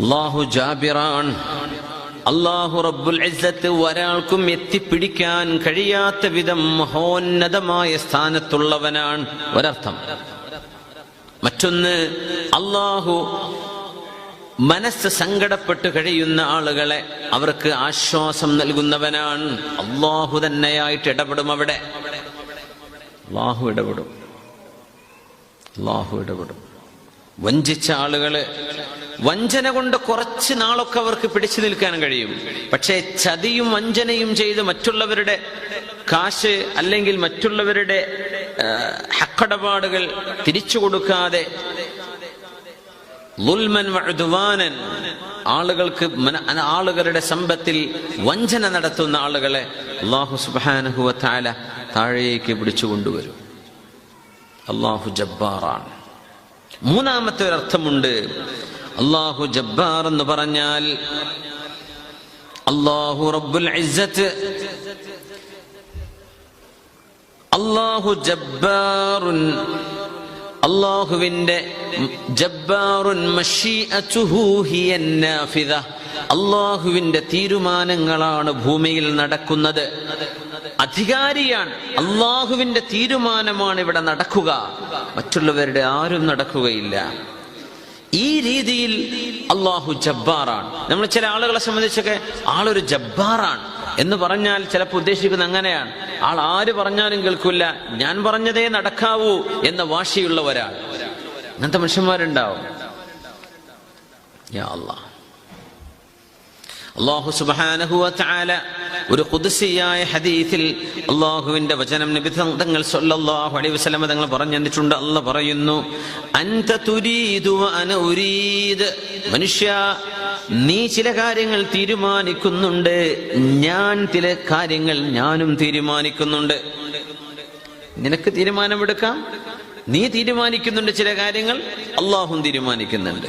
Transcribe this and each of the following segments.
അള്ളാഹു ജാബിറാൻ. അള്ളാഹു റബ്ബുൽ ഒരാൾക്കും എത്തിപ്പിടിക്കാൻ കഴിയാത്ത വിധം മഹോന്നതമായ സ്ഥാനത്തുള്ളവനാണ് ഒരർത്ഥം. മറ്റൊന്ന് അള്ളാഹു മനസ്സ് സങ്കടപ്പെട്ട് കഴിയുന്ന ആളുകളെ അവർക്ക് ആശ്വാസം നൽകുന്നവനാണ്. അള്ളാഹു തന്നെയായിട്ട് ഇടപെടും അവിടെ. അള്ളാഹു ഇടപെടും. അള്ളാഹു ഇടപെടും. വഞ്ചിച്ച ആളുകൾ വഞ്ചന കൊണ്ട് കുറച്ച് നാളൊക്കെ അവർക്ക് പിടിച്ചു നിൽക്കാൻ കഴിയും. പക്ഷേ ചതിയും വഞ്ചനയും ചെയ്ത് മറ്റുള്ളവരുടെ കാശ് അല്ലെങ്കിൽ മറ്റുള്ളവരുടെ ഹക്കടപാടുകൾ തിരിച്ചു കൊടുക്കാതെ ആളുകൾക്ക് ആളുകളുടെ സമ്പത്തിൽ വഞ്ചന നടത്തുന്ന ആളുകളെ അള്ളാഹു സുബ്ഹാനഹു വ താഴേക്ക് പിടിച്ചു കൊണ്ടുവരും. അള്ളാഹു ജബ്ബാറാണ്. മൂന്നാമത്തെ ഒരർത്ഥമുണ്ട്. അള്ളാഹു ജബ്ബാർ എന്ന് പറഞ്ഞാൽ അള്ളാഹു റബ്ബുൽ ഇസ്സത്ത്. അള്ളാഹു ജബ്ബാറുൻ അള്ളാഹുവിന്റെ ജബ്ബാറുൻ മഷീഅത്തുഹു ഹിയൻ നാഫിദ. അള്ളാഹുവിന്റെ തീരുമാനങ്ങളാണ് ഭൂമിയിൽ നടക്കുന്നത്. അധികാരിയാണ്. അള്ളാഹുവിന്റെ തീരുമാനമാണ് ഇവിടെ നടക്കുക. മറ്റുള്ളവരുടെ ആരും നടക്കുകയില്ല. ഈ രീതിയിൽ അള്ളാഹു ജബ്ബാറാണ്. നമ്മൾ ചില ആളുകളെ സംബന്ധിച്ചൊക്കെ ആളൊരു ജബ്ബാറാണ് എന്ന് പറഞ്ഞാൽ ചിലപ്പോൾ ഉദ്ദേശിക്കുന്നത് അങ്ങനെയാണ്. ആൾ ആര് പറഞ്ഞാലും കേൾക്കില്ല ഞാൻ പറഞ്ഞതേ നടക്കാവൂ എന്ന വാശിയുള്ള ഒരാൾ. അങ്ങനത്തെ മനുഷ്യന്മാരുണ്ടാവും. യാ അള്ളാഹു സുബ്ഹാനഹു വ തആല ഒരു കുതിസിയായ ഹദീസിൽ അള്ളാഹുവിന്റെ വചനം നബി തങ്ങൾ സല്ലല്ലാഹു അലൈഹി വസല്ലം തങ്ങൾ പറഞ്ഞു തന്നിട്ടുണ്ട് അല്ല പറയുന്നു അന മനുഷ്യ നീ ചില കാര്യങ്ങൾ തീരുമാനിക്കുന്നുണ്ട്. ഞാൻ ചില കാര്യങ്ങൾ ഞാനും തീരുമാനിക്കുന്നുണ്ട്. നിനക്ക് തീരുമാനമെടുക്കാം? നീ തീരുമാനിക്കുന്നുണ്ട് ചില കാര്യങ്ങൾ അള്ളാഹും തീരുമാനിക്കുന്നുണ്ട്.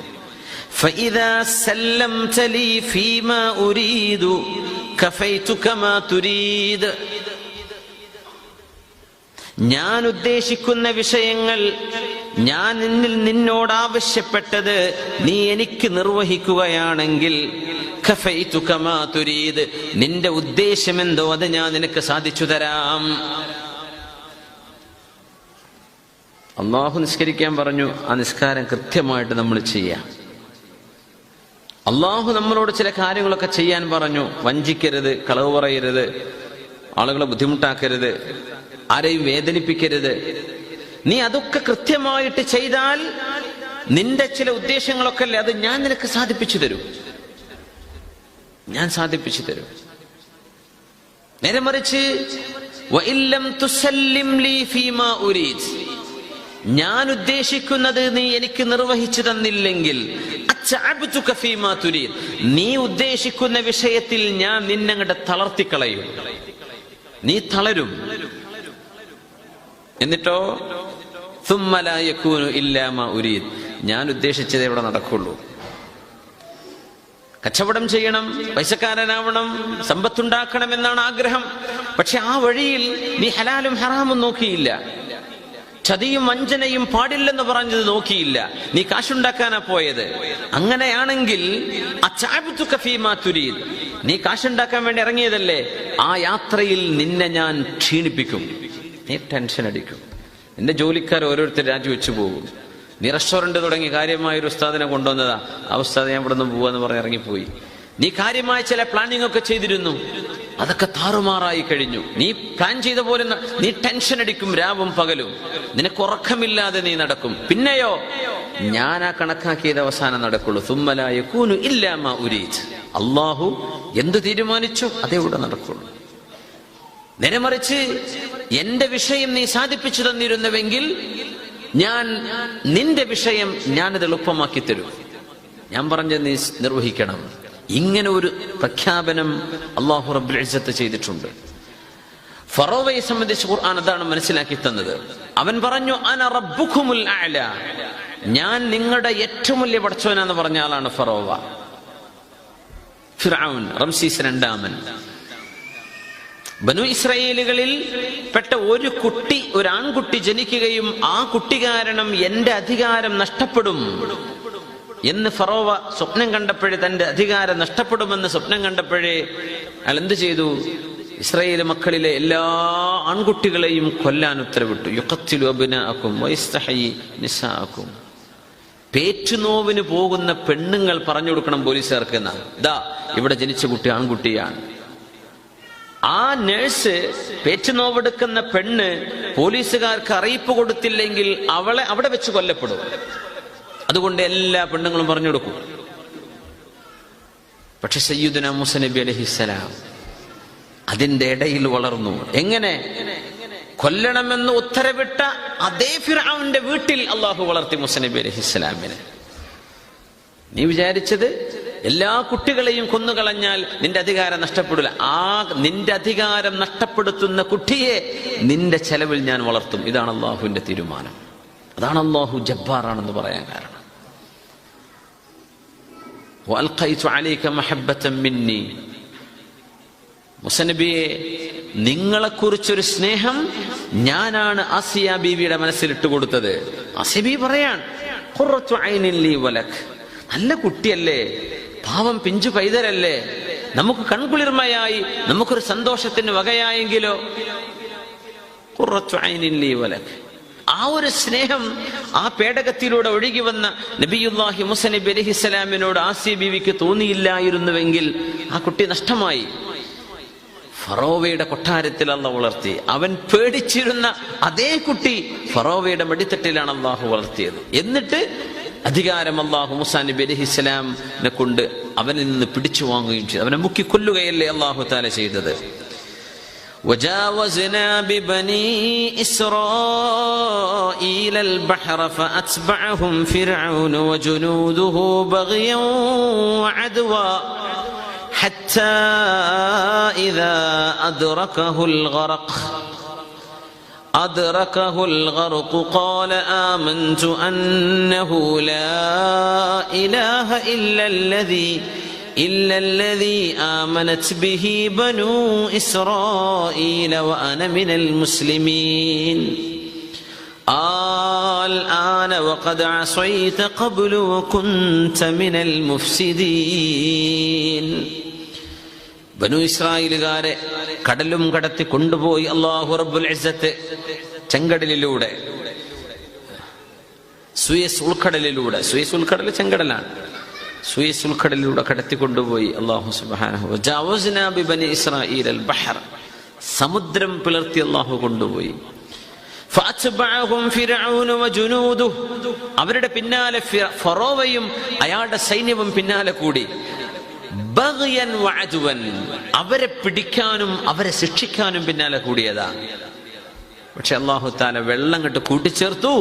فإذا سلمت لي فيما أريد كفيتك ما تريد ഞാൻ ഉദ്ദേശിക്കുന്ന വിഷയങ്ങൾ ഞാൻ നിന്നിൽ നിന്നോട് ആവശ്യപ്പെട്ടത് നീ എനിക്ക് നിർവഹിക്കുകയാണെങ്കിൽ കഫൈതുക മാ തുരീദ്. നിന്റെ ഉദ്ദേശമെന്തോ അത് ഞാൻ നിനക്ക് സാധിച്ചു തരാം അള്ളാഹു നിസ്കരിക്കാൻ പറഞ്ഞു ആ നിസ്കാരം കൃത്യമായിട്ട് നമ്മൾ ചെയ്യാം അള്ളാഹു നമ്മളോട് ചില കാര്യങ്ങളൊക്കെ ചെയ്യാൻ പറഞ്ഞു. വഞ്ചിക്കരുത് കളവ് പറയരുത് ആളുകളെ ബുദ്ധിമുട്ടാക്കരുത് ആരെയും വേദനിപ്പിക്കരുത്. നീ അതൊക്കെ കൃത്യമായിട്ട് ചെയ്താൽ നിന്റെ ചില ഉദ്ദേശങ്ങളൊക്കെ അല്ലേ? അത് ഞാൻ നിനക്ക് സാധിപ്പിച്ചു തരും. ഞാൻ സാധിപ്പിച്ചു തരും. നേരെ മറിച്ച് ഞാൻ ഉദ്ദേശിക്കുന്നത് നീ എനിക്ക് നിർവഹിച്ചു തന്നില്ലെങ്കിൽ. നീ ഉദ്ദേശിക്കുന്ന വിഷയത്തിൽ ഞാൻ നിന്നങ്ങടെ തളർത്തിക്കളയും. നീ തളരും. എന്നിട്ടോ? ഉരീദ്. ഞാൻ ഉദ്ദേശിച്ചത് ഇവിടെ നടക്കുള്ളൂ. കച്ചവടം ചെയ്യണം പൈസക്കാരനാവണം സമ്പത്തുണ്ടാക്കണം എന്നാണ് ആഗ്രഹം. പക്ഷെ ആ വഴിയിൽ നീ ഹലാലും ഹറാമും നോക്കിയില്ല. ചതിയും വഞ്ചനയും പാടില്ലെന്ന് പറഞ്ഞത് നോക്കിയില്ല. നീ കാശുണ്ടാക്കാനാ പോയത്. അങ്ങനെയാണെങ്കിൽ തുരീദ്. നീ കാശുണ്ടാക്കാൻ വേണ്ടി ഇറങ്ങിയതല്ലേ? ആ യാത്രയിൽ നിന്നെ ഞാൻ ക്ഷീണിപ്പിക്കും. നീ ടെൻഷൻ അടിക്കും. നിന്റെ ജോലിക്കാർ ഓരോരുത്തർ രാജിവെച്ചു പോകും. നീ റെസ്റ്റോറന്റ് തുടങ്ങി കാര്യമായ ഒരു ഉസ്താദിനെ കൊണ്ടുവന്നതാ. ആ ഉസ്താദ് ഞാൻ ഇവിടെ നിന്ന് പോവാന്ന് പറഞ്ഞ് ഇറങ്ങിപ്പോയി. നീ കാര്യമായ ചില പ്ലാനിംഗ് ഒക്കെ ചെയ്തിരുന്നു. അതൊക്കെ താറുമാറായി കഴിഞ്ഞു. നീ പ്ലാൻ ചെയ്ത പോലെ നീ ടെൻഷൻ അടിക്കും രാവും പകലും. നിനക്ക് ഉറക്കമില്ലാതെ നീ നടക്കും. പിന്നെയോ ഞാൻ ആ കണക്കാക്കിയത് അവസാനം നടക്കുള്ളൂ. തുമ്മലായ കൂനു ഇല്ലാമ ഉരീജ് അള്ളാഹു എന്ത് തീരുമാനിച്ചു? അതേ ഇവിടെ നടക്കുള്ളൂ. നേരെമറിച്ച് എന്റെ വിഷയം നീ സാധിപ്പിച്ചു തന്നിരുന്നുവെങ്കിൽ ഞാൻ നിന്റെ വിഷയം ഞാനത് എളുപ്പമാക്കി തരും. ഞാൻ പറഞ്ഞത് നീ നിർവഹിക്കണം. ഇങ്ങനെ ഒരു പ്രഖ്യാപനം അള്ളാഹു റബ്ബുൽ ഇസ്സത്ത് ചെയ്തിട്ടുണ്ട്. ഫറോവയെ സംബന്ധിച്ച് ഖുർആൻ അതാണ് മനസ്സിലാക്കി തന്നത്. അവൻ പറഞ്ഞു അന റബ്ബുഖുമുൽ അഅല. ഞാൻ നിങ്ങളുടെ ഏറ്റവും വലിയ പടച്ചവനാന്ന് പറഞ്ഞ ആളാണ് ഫറോവ. ഫിർഔൻ റംസീസ് രണ്ടാമൻ. ബനു ഇസ്രയേലുകളിൽ പെട്ട ഒരു കുട്ടി ഒരു ആൺകുട്ടി ജനിക്കുകയും ആ കുട്ടി കാരണം എന്റെ അധികാരം നഷ്ടപ്പെടും. എന്ന് ഫറോവ സ്വപ്നം കണ്ടപ്പോഴേ തന്റെ അധികാരം നഷ്ടപ്പെടുമെന്ന് സ്വപ്നം കണ്ടപ്പോഴേ അയാൾ എന്ത് ചെയ്തു? ഇസ്രയേൽ മക്കളിലെ എല്ലാ ആൺകുട്ടികളെയും കൊല്ലാൻ ഉത്തരവിട്ടു. യുക്കത്തിലു പേറ്റുനോവിന് പോകുന്ന പെണ്ണുങ്ങൾ പറഞ്ഞു കൊടുക്കണം പോലീസുകാർക്ക് എന്നാ ഇതാ ഇവിടെ ജനിച്ച കുട്ടി ആൺകുട്ടിയാണ്. ആ നേഴ്സ് പേറ്റുനോവെടുക്കുന്ന പെണ്ണ് പോലീസുകാർക്ക് അറിയിപ്പ് കൊടുത്തില്ലെങ്കിൽ അവളെ അവിടെ വെച്ച് കൊല്ലപ്പെടും. അതുകൊണ്ട് എല്ലാ പെണ്ണുങ്ങളും പറഞ്ഞു കൊടുക്കും. പക്ഷെ സയ്യുദന മൂസ നബി അലഹിസലാം അതിന്റെ ഇടയിൽ വളർന്നു. എങ്ങനെ? കൊല്ലണമെന്ന് ഉത്തരവിട്ട അതേ ഫിറാവിന്റെ വീട്ടിൽ അള്ളാഹു വളർത്തി മുസനബി അലഹിസ്സലാമിനെ നീ വിചാരിച്ചത് എല്ലാ കുട്ടികളെയും കൊന്നുകളഞ്ഞാൽ നിന്റെ അധികാരം നഷ്ടപ്പെടില്ല. ആ നിന്റെ അധികാരം നഷ്ടപ്പെടുത്തുന്ന കുട്ടിയെ നിന്റെ ചെലവിൽ ഞാൻ വളർത്തും. ഇതാണ് അള്ളാഹുവിന്റെ തീരുമാനം. അതാണ് അള്ളാഹു ജബ്ബാറാണെന്ന് പറയാൻ കാരണം. വൽഖൈത്തു അലൈക മഹബത്തം മിന്നി. മുസനബിയെ നിങ്ങളെക്കുറിച്ചൊരു സ്നേഹം ഞാനാണ് ആസിയ ബീവിയുടെ മനസ്സിലിട്ട് കൊടുത്തത്. അസിബി വലക്. നല്ല കുട്ടിയല്ലേ പാവം പിഞ്ചു പൈതരല്ലേ നമുക്ക് കൺകുളിർമയായി നമുക്കൊരു സന്തോഷത്തിന് വകയായെങ്കിലോ? കുറച്ചു അയിനില്ലീ വലക്ക് ആ ഒരു സ്നേഹം ആ പേടകത്തിലൂടെ ഒഴുകി വന്ന നബിയുല്ലാഹി മുസനബി അലഹിസ്സലാമിനോട് ആസി ബീവിക്ക് തോന്നിയില്ലായിരുന്നുവെങ്കിൽ ആ കുട്ടി നഷ്ടമായി. ഫറോവയുടെ കൊട്ടാരത്തിൽ അല്ല വളർത്തി. അവൻ പേടിച്ചിരുന്ന അതേ കുട്ടി ഫറോവയുടെ മടിത്തട്ടിലാണ് അള്ളാഹു വളർത്തിയത്. എന്നിട്ട് അധികാരം അള്ളാഹു മുസാ നബി അലഹിസ്സലാമിനെ കൊണ്ട് അവനിൽ നിന്ന് പിടിച്ചു വാങ്ങുകയും ചെയ്തു. അവനെ മുക്കി കൊല്ലുകയല്ലേ അള്ളാഹു താല ചെയ്തത്? وجاوزنا ببني إسرائيل البحر فأتبعهم فرعون وجنوده بغيا وعدوا حتى إذا أدركه الغرق أدركه الغرق قال آمنت أنه لا إله إلا الذي إلا الذي آمنت به بنو إسرائيل وأنا من المسلمين الآن وقد عصيت قبل وكنت من المفسدين ബനു ഇസ്രായേലുകാരെ കടലും കടത്തി കൊണ്ടുപോയി അള്ളാഹു റബ്ബുൽ ഇസ്സത്ത് ചെങ്കടലിലൂടെ സുയസ് ഉൾക്കടലിലൂടെ സുയസ് ഉൾക്കടൽ ചെങ്കടലാണ് സുയസ് ഉൾക്കടലിലൂടെ കടത്തിക്കൊണ്ടുപോയി. അള്ളാഹു സുബാന ബഹർ. സമുദ്രം പിളർത്തി അള്ളാഹു കൊണ്ടുപോയി. അവരുടെ പിന്നാലെ ഫിറ- ഫറോവയും അയാളുടെ സൈന്യവും പിന്നാലെ കൂടി. അവരെ പിടിക്കാനും അവരെ ശിക്ഷിക്കാനും പിന്നാലെ കൂടിയതാ. പക്ഷെ അള്ളാഹു താല വെള്ളം കെട്ട് കൂട്ടിച്ചേർത്തു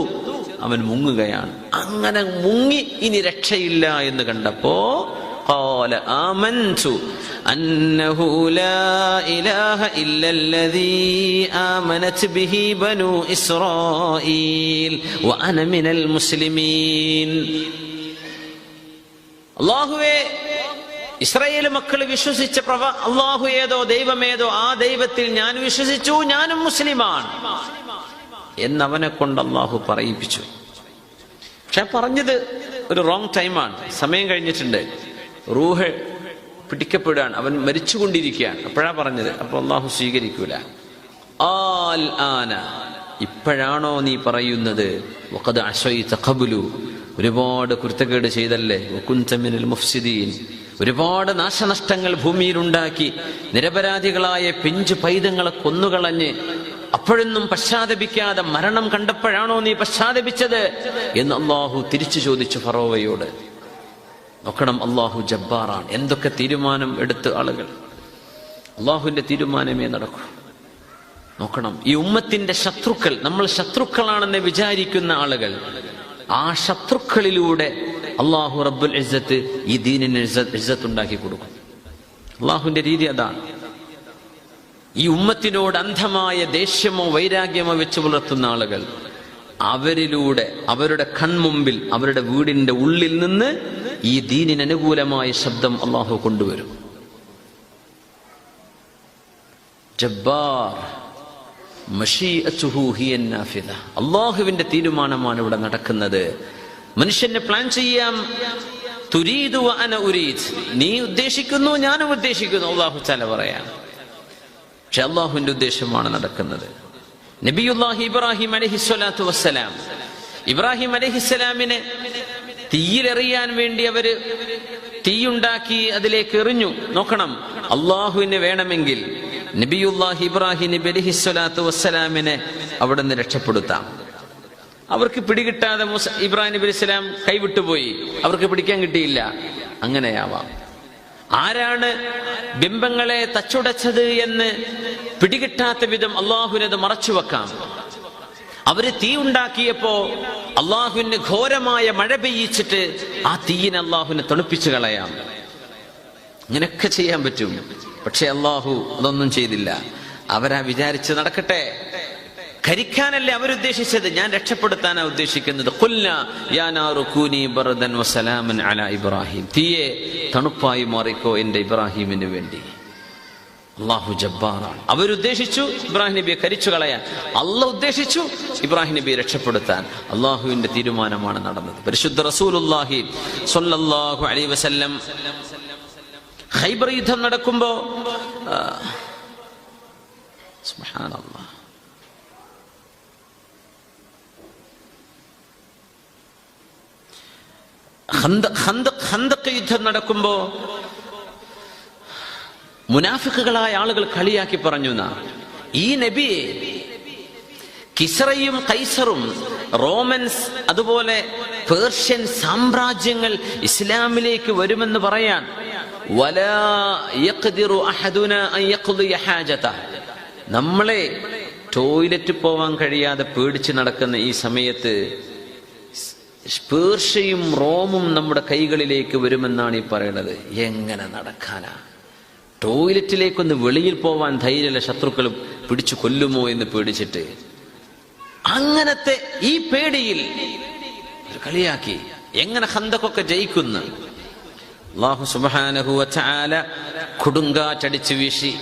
അവൻ മുങ്ങുകയാണ് അങ്ങനെ മുങ്ങി ഇനി രക്ഷയില്ല എന്ന് കണ്ടപ്പോ قال آمنت أنه لا إله إلا الذي آمنت به بنو إسرائيل وأنا من المسلمين അള്ളാഹുവേ ഇസ്രായേൽ മക്കൾ വിശ്വസിച്ച പ്രവ അള്ളാഹു ഏതോ ദൈവമേതോ ആ ദൈവത്തിൽ ഞാൻ വിശ്വസിച്ചു ഞാനും മുസ്ലിമാണ് എന്നവനെ കൊണ്ട് അള്ളാഹു പറയിപ്പിച്ചു. പക്ഷെ പറഞ്ഞത് ഒരു റോങ് ടൈമാണ് സമയം കഴിഞ്ഞിട്ടുണ്ട്. റൂഹ് പിടിക്കപ്പെടുകയാണ്. അവൻ മരിച്ചുകൊണ്ടിരിക്കുകയാണ്. അപ്പോഴാ പറഞ്ഞത്. അപ്പൊ അള്ളാഹു സ്വീകരിക്കൂല. ആൽ ആന ഇപ്പോഴാണോ നീ പറയുന്നത്? ഒരുപാട് കുരുത്തക്കേട് ചെയ്തല്ലേ? മുഫ്സിദീൻ. ഒരുപാട് നാശനഷ്ടങ്ങൾ ഭൂമിയിലുണ്ടാക്കി നിരപരാധികളായ പിഞ്ചു പൈതങ്ങളെ കൊന്നുകളഞ്ഞ് അപ്പോഴൊന്നും പശ്ചാത്തപിക്കാതെ മരണം കണ്ടപ്പോഴാണോ നീ പശ്ചാത്തപിച്ചത് എന്ന് അള്ളാഹു തിരിച്ചു ചോദിച്ചു ഫറോവയോട്. നോക്കണം അള്ളാഹു ജബ്ബാറാണ്. എന്തൊക്കെ തീരുമാനം എടുത്ത് ആളുകൾ? അള്ളാഹുവിന്റെ തീരുമാനമേ നടക്കൂ. നോക്കണം ഈ ഉമ്മത്തിന്റെ ശത്രുക്കൾ നമ്മൾ ശത്രുക്കളാണെന്ന് വിചാരിക്കുന്ന ആളുകൾ ആ ശത്രുക്കളിലൂടെ അള്ളാഹു റബ്ബുൽ ഇസ്സത്ത് ഈ ദീനിന് ഇസ്സത്ത് ഉണ്ടാക്കി കൊടുക്കും. അള്ളാഹുവിന്റെ രീതി അതാണ്. ഈ ഉമ്മത്തിനോട് അന്ധമായ ദേഷ്യമോ വൈരാഗ്യമോ വെച്ച് പുലർത്തുന്ന ആളുകൾ അവരിലൂടെ അവരുടെ കൺമുമ്പിൽ അവരുടെ വീടിന്റെ ഉള്ളിൽ നിന്ന് ഈ ദീനിന് അനുകൂലമായ ശബ്ദം അള്ളാഹു കൊണ്ടുവരും. ജബ്ബാർ. അള്ളാഹുവിന്റെ തീരുമാനമാണ് ഇവിടെ നടക്കുന്നത്. മനുഷ്യന് പ്ലാൻ ചെയ്യാം. തുരീദു വ അന ഉരീദ്. നീ ഉദ്ദേശിക്കുന്നു ഞാനും ഉദ്ദേശിക്കുന്നു. അള്ളാഹു ചല പറയാം. പക്ഷെ അള്ളാഹുവിന്റെ ഉദ്ദേശമാണ് നടക്കുന്നത്. നബിയുല്ലാഹി ഇബ്രാഹിം അലഹിസ്വലാത്തു വസ്സലാം. ഇബ്രാഹിം അലഹിസ്സലാമിനെ തീയിലെറിയാൻ വേണ്ടി അവർ തീയുണ്ടാക്കി അതിലേക്ക് എറിഞ്ഞു. നോക്കണം അള്ളാഹുവിനെ വേണമെങ്കിൽ നബിയുല്ലാഹി ഇബ്രാഹിം നബി അലഹിസ്വലാത്തു വസ്സലാമിനെ അവിടെ നിന്ന് രക്ഷപ്പെടുത്താം. അവർക്ക് പിടികിട്ടാതെ മുസ ഇബ്രാഹിം നബി ഇസ്ലാം കൈവിട്ടുപോയി. അവർക്ക് പിടിക്കാൻ കിട്ടിയില്ല. അങ്ങനെയാവാം. ആരാണ് ബിംബങ്ങളെ തച്ചുടച്ചത് എന്ന് പിടികിട്ടാത്ത വിധം അള്ളാഹുവിനത് മറച്ചുവെക്കാം അവർ തീ ഉണ്ടാക്കിയപ്പോ അള്ളാഹുവിന് ഘോരമായ മഴ പെയ്യിച്ചിട്ട് ആ തീയിനെ അള്ളാഹുവിനെ തണുപ്പിച്ചു കളയാം. ഇങ്ങനെയൊക്കെ ചെയ്യാൻ പറ്റും. പക്ഷെ അള്ളാഹു അതൊന്നും ചെയ്തില്ല. അവരാ വിചാരിച്ച് നടക്കട്ടെ. കരിക്കാനല്ലേ അവരുദ്ദേശിച്ചത്? ഞാൻ രക്ഷപ്പെടുത്താനാണ് ഉദ്ദേശിക്കുന്നത്. വസലാമൻ ഇബ്രാഹിം. തീയെ തണുപ്പായി മാറിക്കോ എന്റെ ഇബ്രാഹിമിന് വേണ്ടി. അള്ളാഹു ജബ്ബാറാണ്. അവരുദ്ദേശിച്ചു ഇബ്രാഹിം നബിയെ കരിച്ചു കളയാൻ. അല്ല ഉദ്ദേശിച്ചു ഇബ്രാഹിം നബിയെ രക്ഷപ്പെടുത്താൻ. അള്ളാഹുവിന്റെ തീരുമാനമാണ് നടന്നത്. പരിശുദ്ധ റസൂലുല്ലാഹി സ്വല്ലല്ലാഹു അലൈഹി വസല്ലം ഖൈബർ യുദ്ധം നടക്കുമ്പോ സുബ്ഹാനല്ലാഹ്. ഖന്ദഖ് യുദ്ധം നടക്കുമ്പോ മുനാഫിക്കുകളായ ആളുകൾ കളിയാക്കി പറഞ്ഞു ഈ നബിയെ കിസറയും കൈസറും റോമൻസ് അതുപോലെ പേർഷ്യൻ സാമ്രാജ്യങ്ങൾ ഇസ്ലാമിലേക്ക് വരുമെന്ന് പറയാൻ. നമ്മളെ ടോയ്ലറ്റ് പോവാൻ കഴിയാതെ പേടിച്ച് നടക്കുന്ന ഈ സമയത്ത് പേർഷ്യയും റോമും നമ്മുടെ കൈകളിലേക്ക് വരുമെന്നാണ് ഈ പറയുന്നത് എങ്ങനെ നടക്കാനാ? ടോയ്ലറ്റിലേക്കൊന്ന് വെളിയിൽ പോവാൻ ധൈര്യമല്ല ശത്രുക്കളും പിടിച്ചു കൊല്ലുമോ എന്ന് പേടിച്ചിട്ട്. അങ്ങനത്തെ ഈ പേടിയിൽ കളിയാക്കി. എങ്ങനെ ഹന്തക്കൊക്കെ ജയിക്കുന്നു? അള്ളാഹു സുബാനഹുവ ചാല കൊടുങ്കാറ്റടിച്ച് വീശി.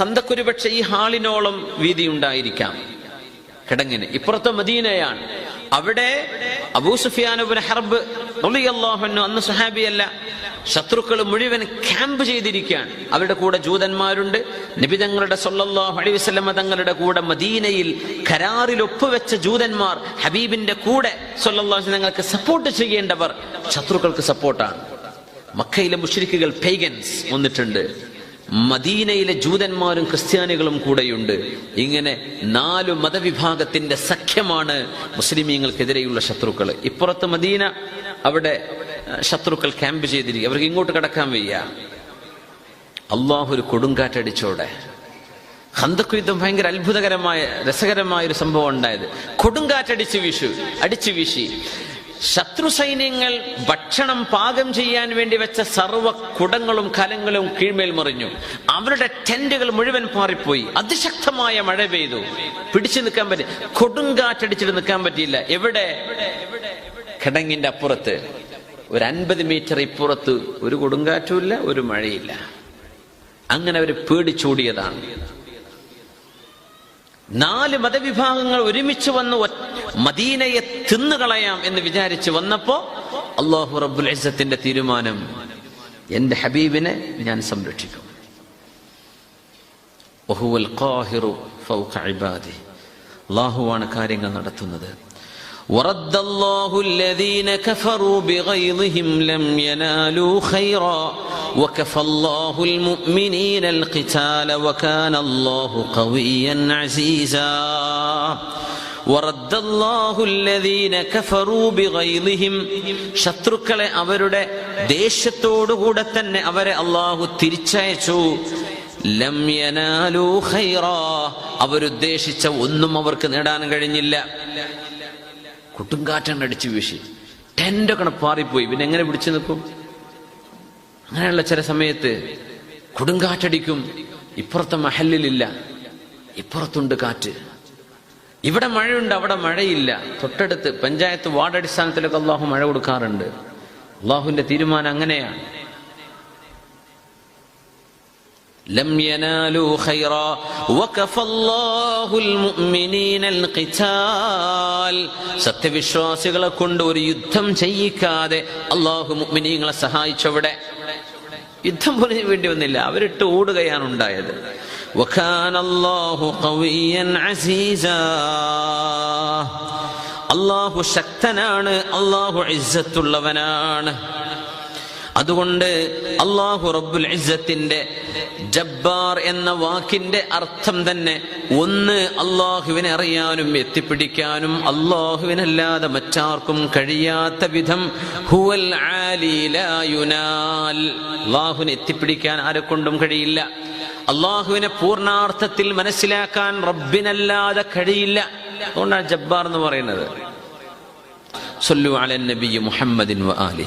ഹന്തക്കൊരു പക്ഷെ ഈ ഹാളിനോളം വീതി ഉണ്ടായിരിക്കാം കിടങ്ങിന്. ഇപ്പുറത്തെ മദീനയാണ്. അവിടെ അബൂ സുഫിയാനുബിൻ ഹർബ് അന്ന് സുഹാബിയല്ല ശത്രുക്കൾ മുഴുവൻ ക്യാമ്പ് ചെയ്തിരിക്കുകയാണ്. അവരുടെ കൂടെ ജൂതന്മാരുണ്ട്. നിബിതങ്ങളുടെ അലൈഹി വസല്ലമ തങ്ങളുടെ കൂടെ മദീനയിൽ കരാറിൽ ഒപ്പുവെച്ച ജൂതന്മാർ ഹബീബിന്റെ കൂടെ അലൈഹി തങ്ങൾക്ക് സപ്പോർട്ട് ചെയ്യേണ്ടവർ ശത്രുക്കൾക്ക് സപ്പോർട്ടാണ് മക്കയിലെ മുഷരിക്കുകൾ പേഗൻസ് വന്നിട്ടുണ്ട്. മദീനയിലെ ജൂതന്മാരും ക്രിസ്ത്യാനികളും കൂടെയുണ്ട്. ഇങ്ങനെ നാലു മതവിഭാഗത്തിന്റെ സഖ്യമാണ് മുസ്ലിമീങ്ങൾക്കെതിരെയുള്ള ശത്രുക്കൾ ഇപ്പുറത്ത് മദീന അവിടെ ശത്രുക്കൾ ക്യാമ്പ് ചെയ്തിരിക്കുക അവർക്ക് ഇങ്ങോട്ട് കടക്കാൻ വയ്യ. അള്ളാഹു ഒരു കൊടുങ്കാറ്റടിച്ചോടെ. ഹന്തക്ക് യുദ്ധം ഭയങ്കര അത്ഭുതകരമായ രസകരമായ ഒരു സംഭവം ഉണ്ടായത്. കൊടുങ്കാറ്റടിച്ച് വീശു അടിച്ചു വീശി. ശത്രു സൈന്യങ്ങൾ ഭക്ഷണം പാകം ചെയ്യാൻ വേണ്ടി വെച്ച സർവ കുടങ്ങളും കലങ്ങളും കീഴ്മേൽ മറിഞ്ഞു. അവരുടെ ടെന്റുകൾ മുഴുവൻ പാറിപ്പോയി. അതിശക്തമായ മഴ പെയ്തു. പിടിച്ചു നിൽക്കാൻ പറ്റി. കൊടുങ്കാറ്റടിച്ചിട്ട് നിൽക്കാൻ പറ്റിയില്ല. എവിടെ? കിടങ്ങിന്റെ അപ്പുറത്ത്. ഒരു അൻപത് മീറ്റർ ഇപ്പുറത്ത് ഒരു കൊടുങ്കാറ്റുമില്ല ഒരു മഴയില്ല അങ്ങനെ അവർ പേടിച്ചോടിയതാണ്. നാല് മതവിഭാഗങ്ങൾ ഒരുമിച്ച് വന്ന് ഒ- മദീനയെ തിന്നുകളയാം എന്ന് വിചാരിച്ച് വന്നപ്പോ അള്ളാഹു റബ്ബുൽ ഇസ്സത്തിന്റെ തീരുമാനം എന്റെ ഹബീബിനെ ഞാൻ സംരക്ഷിക്കും വഹുവൽ ഖാഹിറു ഫൗക ഇബാദി അള്ളാഹുവാണ് കാര്യങ്ങൾ നടത്തുന്നത് ورد الله الذين كفروا بغيظهم لم ينالوا خيرا وكفى الله المؤمنين القتال وكان الله قويا عزيزا ورد الله الذين كفروا بغيظهم ശത്രുക്കളെ അവരുടെ ദേശത്തോടുകൂടെ തന്നെ അവരെ അള്ളാഹു തിരിച്ചയച്ചു ലം യനാലൂ ഖൈറാ അവരുദ്ദേശിച്ച ഒന്നും അവർക്ക് നേടാൻ കഴിഞ്ഞില്ല കുട്ടുംകാറ്റം അടിച്ചു വീശി ടെന്റൊക്കെ പാറിപ്പോയി പിന്നെ എങ്ങനെ പിടിച്ചു നിൽക്കും അങ്ങനെയുള്ള ചില സമയത്ത് കൊടുങ്കാറ്റടിക്കും ഇപ്പുറത്തെ മഹലിലില്ല ഇപ്പുറത്തുണ്ട് കാറ്റ് ഇവിടെ മഴയുണ്ട് അവിടെ മഴയില്ല തൊട്ടടുത്ത് പഞ്ചായത്ത് വാർഡ് അടിസ്ഥാനത്തിലൊക്കെ അള്ളാഹു മഴ കൊടുക്കാറുണ്ട് അള്ളാഹുവിന്റെ തീരുമാനം അങ്ങനെയാണ് لم ينالوا خيرا وكفى الله المؤمنين القتال ഖിതാൽ സത്യവിശ്വാസികളെ കൊണ്ട് ഒരു യുദ്ധം ചെയ്യിക്കാതെ അള്ളാഹു മുഅ്മിനീങ്ങളെ സഹായിച്ചവിടെ യുദ്ധം പോലും വേണ്ടി വന്നില്ല. അവരിട്ട് ഓടുകയാണ് ഉണ്ടായത്. അള്ളാഹു ശക്തനാണ്. അള്ളാഹു ഇസ്സത്തുള്ളവനാണ്. അതുകൊണ്ട് അള്ളാഹു റബ്ബുൽ ഇസ്സത്തിന്റെ ജബ്ബാർ എന്ന വാക്കിന്റെ അർത്ഥം തന്നെ ഒന്ന് അള്ളാഹുവിനെ അറിയാനും എത്തിപ്പിടിക്കാനും അള്ളാഹുവിനല്ലാതെ മറ്റാർക്കും കഴിയാത്ത വിധം ഹുവൽ അള്ളാഹുവിനെ എത്തിപ്പിടിക്കാൻ ആരെക്കൊണ്ടും കഴിയില്ല. അള്ളാഹുവിനെ പൂർണാർത്ഥത്തിൽ മനസ്സിലാക്കാൻ റബ്ബിനല്ലാതെ കഴിയില്ല. അതുകൊണ്ടാണ് ജബ്ബാർ എന്ന് പറയുന്നത്. സൊല്ലു അലൻ നബി മുഹമ്മദിൻ വ ആലി.